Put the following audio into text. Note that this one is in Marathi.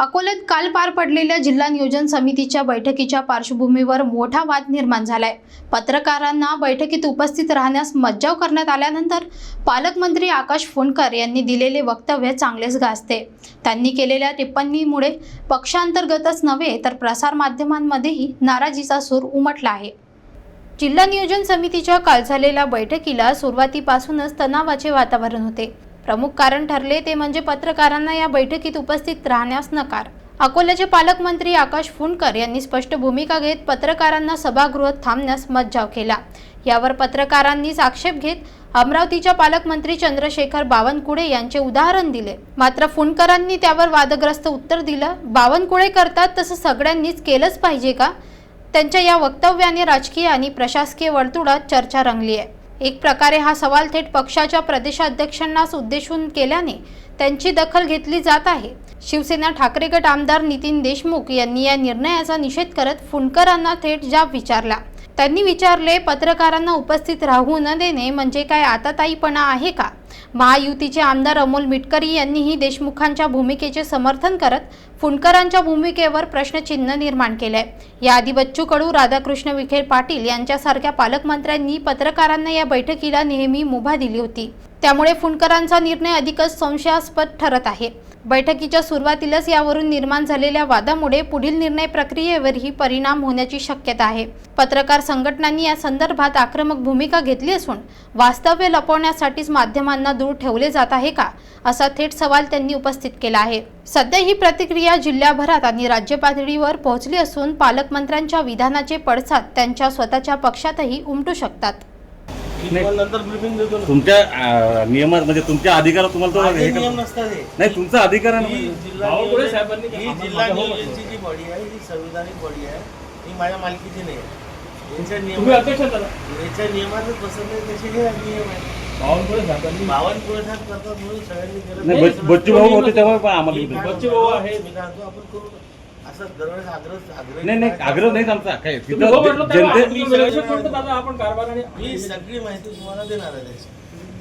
अकोल्यात काल पार पडलेल्या जिल्हा नियोजन समितीच्या बैठकीच्या पार्श्वभूमीवर मोठा वाद निर्माण झालाय. पत्रकारांना बैठकीत उपस्थित राहण्यास मज्जाव करण्यात आल्यानंतर पालकमंत्री आकाश फोनकर यांनी दिलेले वक्तव्य चांगलेच गाजते. त्यांनी केलेल्या टिप्पणीमुळे पक्षांतर्गतच नव्हे तर प्रसारमाध्यमांमध्येही नाराजीचा सूर उमटला आहे. जिल्हा नियोजन समितीच्या काल झालेल्या बैठकीला सुरुवातीपासूनच तणावाचे वातावरण होते. प्रमुख कारण ठरले ते म्हणजे पत्रकारांना या बैठकीत उपस्थित राहण्यास नकार. अकोल्याचे पालकमंत्री आकाश फुंडकर यांनी स्पष्ट भूमिका घेत पत्रकारांना सभागृहात थांबण्यास मज्जाव केला. यावर पत्रकारांनीच आक्षेप घेत अमरावतीच्या पालकमंत्री चंद्रशेखर बावनकुळे यांचे उदाहरण दिले. मात्र फुंडकरांनी त्यावर वादग्रस्त उत्तर दिलं बावनकुळे करतात तसं सगळ्यांनीच केलंच पाहिजे का? त्यांच्या या वक्तव्याने राजकीय आणि प्रशासकीय वर्तुळात चर्चा रंगली आहे एक प्रकारे हा सवाल थेट पक्षाच्या प्रदेशाध्यक्षांनाच उद्देशून केल्याने त्यांची दखल घेतली जात आहे. शिवसेना ठाकरे गट आमदार नितीन देशमुख यांनी या निर्णयाचा निषेध करत फुंडकरांना थेट जाब विचारला. त्यांनी विचारले पत्रकारांना उपस्थित राहू न देणे म्हणजे काय आताताईपणा आहे का? महायुतीचे आमदार अमोल मिटकरी यांनीही देशमुखांच्या भूमिकेचे समर्थन करत फुंडकरांच्या भूमिकेवर प्रश्नचिन्ह निर्माण केलंय याआधी बच्चू कडू राधाकृष्ण विखे पाटील यांच्यासारख्या पालकमंत्र्यांनी पत्रकारांना या बैठकीला नेहमी मुभा दिली होती. त्यामुळे फुंडकरांचा निर्णय अधिकच संशयास्पद ठरत आहे. बैठकीच्या सुरुवातीलाच यावरून निर्माण झालेल्या वादामुळे पुढील निर्णय प्रक्रियेवरही परिणाम होण्याची शक्यता आहे. पत्रकार संघटनांनी या संदर्भात आक्रमक भूमिका घेतली असून वास्तव्य लपवण्यासाठीच माध्यमांना दूर ठेवले जात आहे का असा थेट सवाल त्यांनी उपस्थित केला आहे. सध्या ही प्रतिक्रिया जिल्ह्याभरात आणि राज्य पातळीवर पोहोचली असून पालकमंत्र्यांच्या विधानाचे पडसाद त्यांच्या स्वतःच्या पक्षातही उमटू शकतात. नंतर ब्रिफिंग देतो ना. तुमच्या अं, नियमात म्हणजे तुमच्या अधिकारात तुम्हाला तो माझे हे नियम कर- नसतात हे. नाही तुमचा अधिकार आहे ना. ही. जिल्हा बावनकुळे नियोजन- साहेबांनी ही आम्हाला जिल्हा माझ्या नियोजनची जी बॉडी आहे ही संविधानिक बॉडी आहे ही माझ्या मालकीची नाही आहे. यांच्या तुम्ही नियमात अध्यक्ष झाला याच्या नियमातच बसत नाही तसे हे नियम आहे. बावनकुळे साहेबांनी बावनकुळे साहेब करतात म्हणून सगळ्यांनी केलं. नाही बच- बच्चू भाऊ होते तेव्हा पण आम्हाला बच्चू भाऊ. मी आपण करू. नाही नाही आग्रह नाही आमचा. काय हो जनते आणि मी सगळी माहिती तुम्हाला देणार आहे. त्याची